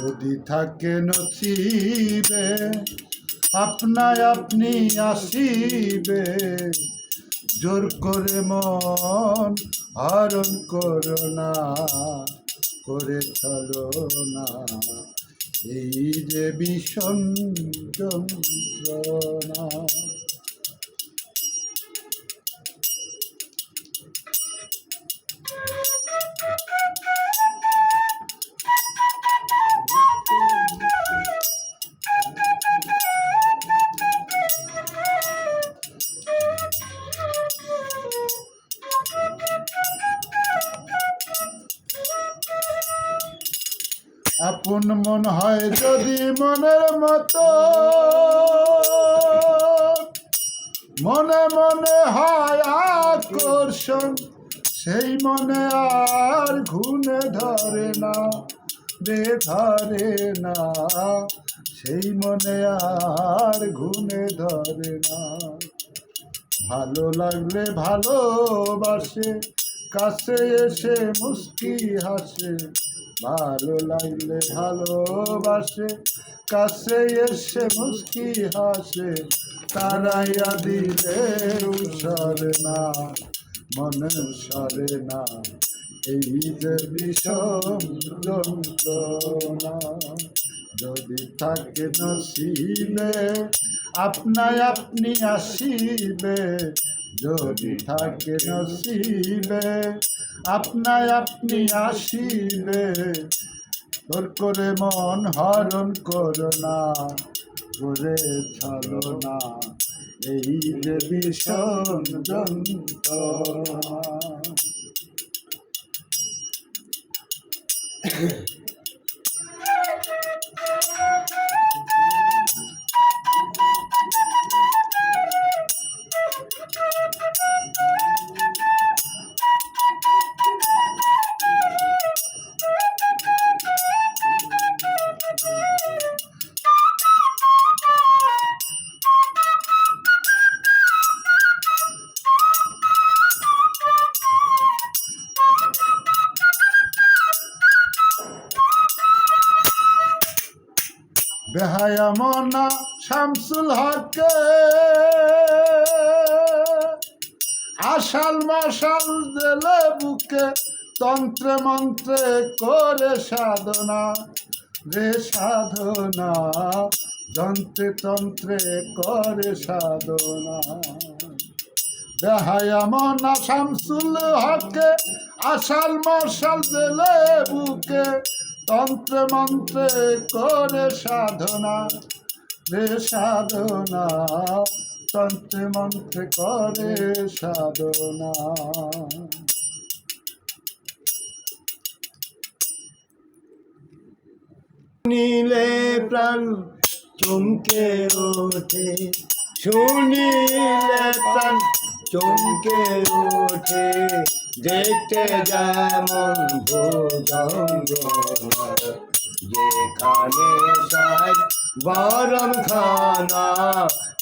যদি থাকে নসিবে, আপনায় আপনি আসিবে। জোর করে মন হরণ করো না, করে চলো না। এই যে ভীষণ যন্ত্রণা আপন মন হয় যদি মনের মতো। মনে মনে হয় আকর্ষণ, সেই মনে আর ঘুনে ধরে না, রে ধরে না। সেই মনে আর ঘুনে ধরে না। ভালো লাগলে ভালোবাসে, কাছে এসে মুস্কি হাসে। ভালো লাগলে ভালোবাসে, কাছে এসে মুস্কি হাসে তারাইয়া দিলে সরে না, মনে সরে না। এই যে বিষম যন্ত্রণা, যদি থাকে নসিবে, আপনায় আপনি আসিবে। যদি থাকে নসিবে আপনায় আপনি আসিলে, তোর করে মন হরণ করো না, করে ছাড়ো না। এই যে ভীষণ যন্ত্রণা। বেহায়া শামসুল হকে আশাল মশাল দিলে বুকে তন্ত্রে মন্ত্রে করে সাধনা। রে সাধনা, যন্ত্রে তন্ত্রে করে সাধনা। দেহায়া মনা শামসুল হকে আশাল মশাল দিলে বুকে তন্ত্রে মন্ত্রে করে সাধনা, রে সাধনা। তন্ত্রে মন্ত্রে করে সাধনা। শুনিলে প্রাণ চমকে ওঠে, শুনিলে প্রাণ চমকে ওঠে। দেখতে যেমন ভোজঙ্গ যেখানে সাজ বারম খানা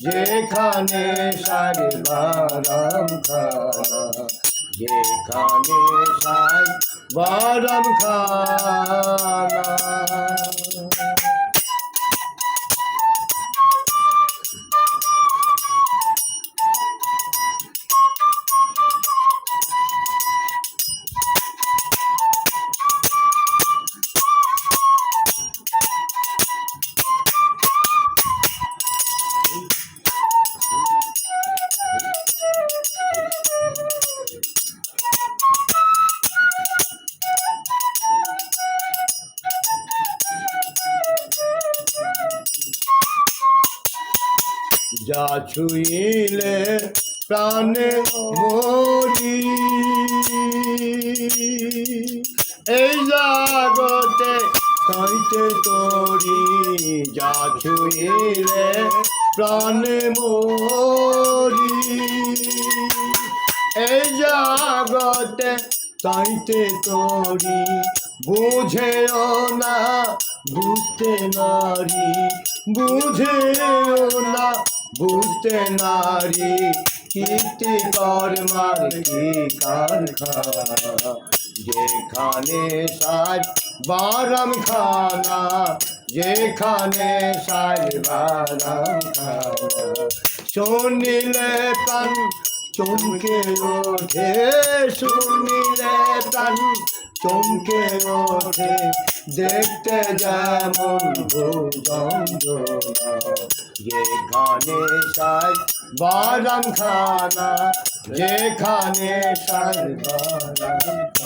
যেখানে সাজ বারম খানা যেখানে সাজ বারম খানা যা ছুঁইলে প্রাণে মরি। এই জাগতে কাইতে করি, যা ছুঁইলে প্রাণে মরি। এই জাগতে তাইতে করি, বুঝেও না বুঝতে নারী। বুঝেও না বুঝতে নারী, কীর্তি কর্মার কি কারখানা। যেখানে সাজ বারাম খানা, যেখানে সাজ বারাম খানা। শুনিলে প্রাণ চমকে ওঠে শুনিলে প্রাণ চমকে ওঠে। দেখতে যেমন ভূগন্ধ। যেখানে बारम खाना ये खाने সাজ বারাম